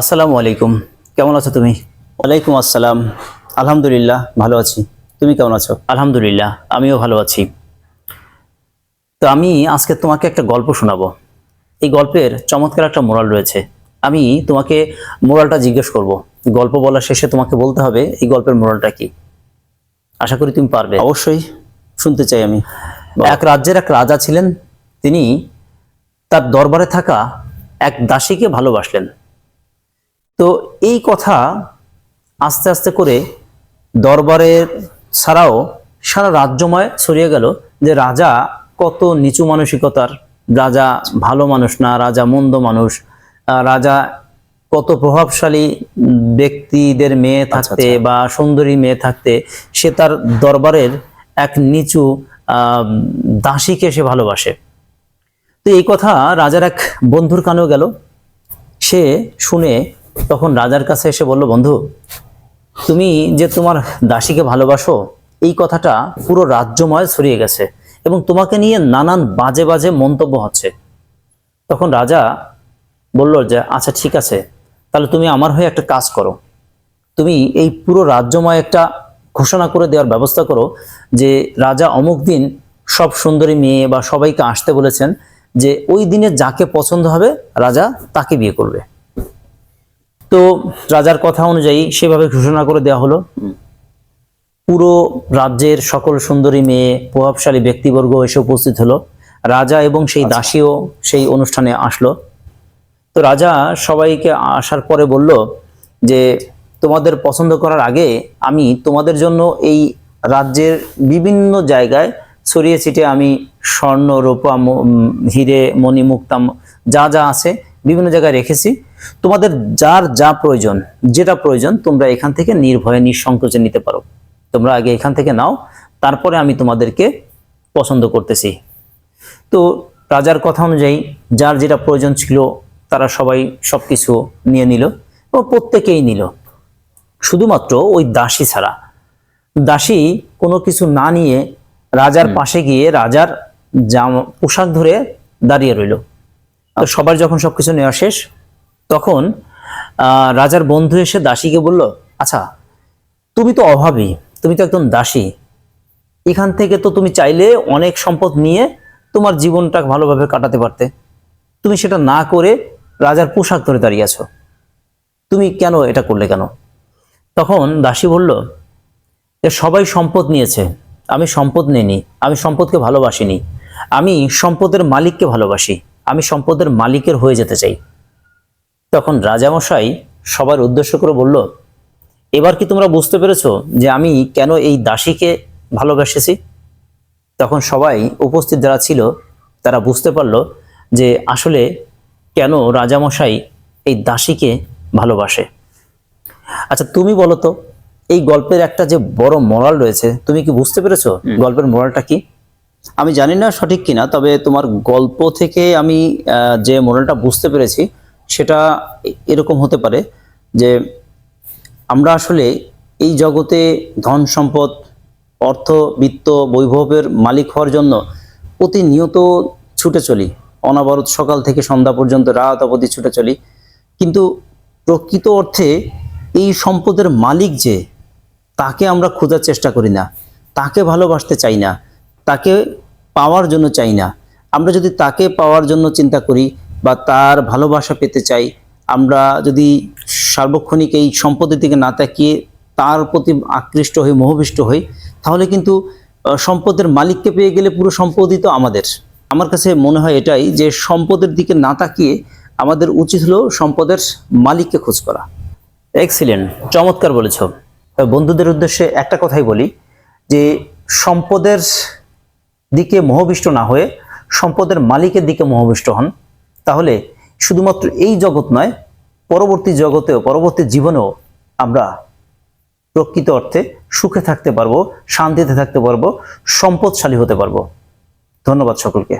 আসসালামু আলাইকুম। কেমন আছো তুমি? ওয়ালাইকুম আসসালাম। আলহামদুলিল্লাহ ভালো আছি। তুমি কেমন আছো? আলহামদুলিল্লাহ আমিও ভালো আছি। তো আমি আজকে তোমাকে একটা গল্প শোনাবো। এই গল্পের চমৎকার একটা মোরাল রয়েছে। আমি তোমাকে মোরালটা জিজ্ঞেস করব। গল্প বলার শেষে তোমাকে বলতে হবে এই গল্পের মোরালটা কি? আশা করি তুমি পারবে। অবশ্যই শুনতে চাই আমি। এক রাজ্যের এক রাজা ছিলেন। তিনি তার দরবারে থাকা এক দাসীকে ভালোবাসলেন। তো এই কথা আস্তে আস্তে করে দরবারের ছাড়াও সারা রাজ্যময় ছড়িয়ে গেল যে রাজা কত নিচু মানসিকতার রাজা ভালো মানুষ না রাজা মন্দ মানুষ রাজা কত প্রভাবশালী ব্যক্তিদের মেয়ে থাকতে বা সুন্দরী মেয়ে থাকতে সে তার দরবারের এক নিচু আহ, দাসীকে সে ভালোবাসে। তো এই কথা রাজার এক বন্ধুর কানেও গেল। সে শুনে তখন রাজার কাছে এসে বলল, বন্ধু, তুমি যে তোমার দাসীকে ভালোবাসো, এই কথাটা পুরো রাজ্যময় ছড়িয়ে গেছে এবং তোমাকে নিয়ে নানান বাজে বাজে মন্তব্য হচ্ছে। তখন রাজা বলল যে আচ্ছা ঠিক আছে, তাহলে তুমি আমার হয়ে একটা কাজ করো। তুমি এই পুরো রাজ্যময় একটা ঘোষণা করে দেওয়ার ব্যবস্থা করো যে, রাজা অমুক দিন সব সুন্দরী মেয়ে বা সবাইকে আসতে বলেছেন যে, ওই দিনে যাকে পছন্দ হবে, রাজা তাকে বিয়ে করবে। তো রাজার কথা অনুযায়ী সেভাবে ঘোষণা করে দেওয়া হলো। পুরো রাজ্যের সকল সুন্দরী মেয়ে প্রভাবশালী ব্যক্তিবর্গ এসে উপস্থিত হলো। রাজা এবং সেই দাসীও সেই অনুষ্ঠানে আসলো। তো রাজা সবাইকে আসার পরে বলল যে তোমাদের পছন্দ করার আগে আমি তোমাদের জন্য এই রাজ্যের বিভিন্ন জায়গায় ছড়িয়ে ছিটিয়ে আমি স্বর্ণ রূপা হিরে মণি মুক্তাম যা যা আছে বিভিন্ন জায়গায় রেখেছি। তোমাদের যার যা প্রয়োজন যেটা প্রয়োজন তোমরা এখান থেকে নির্ভয়ে নিঃসংকোচে নিতে পারো। তোমরা আগে এখান থেকে নাও তারপরে আমি তোমাদেরকে পছন্দ করতেছি। তো রাজার কথা অনুযায়ী যার যেটা প্রয়োজন ছিল তারা সবাই সবকিছু নিয়ে নিল এবং প্রত্যেকেই নিল। শুধুমাত্র ওই দাসী ছাড়া। দাসী কোনো কিছু না নিয়ে রাজার পাশে গিয়ে রাজার জাম পোশাক ধরে দাঁড়িয়ে রইল। তো সবার যখন সবকিছু নেওয়া শেষ তখন রাজার বন্ধু এসে দাসীকে বলল আচ্ছা তুমি তো অভাবী, তুমি তো একদম দাসী। এখান থেকে তো তুমি চাইলে অনেক সম্পদ নিয়ে তোমার জীবনটা ভালোভাবে কাটাতে পারতে। তুমি সেটা না করে রাজার পোশাক ধরে দাঁড়িয়ে আছো। তুমি কেন এটা করলে কেন? তখন দাসী বলল যে সবাই সম্পদ নিয়েছে। আমি সম্পদ নেইনি। আমি সম্পদকে ভালোবাসিনি। আমি সম্পদের মালিককে ভালোবাসি। আমি সম্পদের মালিকের হয়ে যেতে চাই। তখন রাজামশাই সবার উদ্দেশ্য করে বলল এবার কি তোমরা বুঝতে পেরেছ যে আমি কেন এই দাসীকে ভালোবেসেছি? তখন সবাই উপস্থিত যারা ছিল তারা বুঝতে পারল যে আসলে কেন রাজামশাই এই দাসীকে ভালোবাসে। আচ্ছা তুমি বলো তো এই গল্পের একটা যে বড় মোরাল রয়েছে তুমি কি বুঝতে পেরেছ গল্পের মোরালটা কি? আমি জানি না সঠিক কিনা তবে তোমার গল্প থেকে আমি যে মোরালটা বুঝতে পেরেছি সেটা এরকম হতে পারে যে আমরা আসলে এই জগতে ধন সম্পদ, অর্থ, বিত্ত, বৈভবের মালিক হওয়ার জন্য প্রতিনিয়ত ছুটে চলি। অনাবরত সকাল থেকে সন্ধ্যা পর্যন্ত রাত অবধি ছুটে চলি। কিন্তু প্রকৃত অর্থে এই সম্পদের মালিক যে, তাকে আমরা খোঁজার চেষ্টা করি না। তাকে ভালোবাসতে চাই না। তাকে পাওয়ার জন্য চাই না। আমরা যদি তাকে পাওয়ার জন্য চিন্তা করি বা তার ভালোবাসা পেতে চাই, আমরা যদি সার্বক্ষণিক এই সম্পদের দিকে না তাকিয়ে তার প্রতি আকৃষ্ট হই মোহবিষ্ট হই, তাহলে কিন্তু সম্পদের মালিককে পেয়ে গেলে পুরো সম্পদই তো আমাদের। আমার কাছে মনে হয় এটাই যে সম্পদের দিকে না তাকিয়ে আমাদের উচিত হলো সম্পদের মালিককে খোঁজ করা। এক্সিলেন্ট চমৎকার বলেছ। বন্ধুদের উদ্দেশ্যে একটা কথাই বলি, যে সম্পদের দিকে মোহবিষ্ট না হয়ে সম্পদের মালিকের দিকে মোহবিষ্ট হন। তাহলে শুধুমাত্র এই জগৎ নয়, পরবর্তী জগতেও, পরবর্তী জীবনেও আমরা প্রকৃত অর্থে সুখে থাকতে পারব, শান্তিতে থাকতে পারব, সম্পদশালী হতে পারব। ধন্যবাদ সকলকে।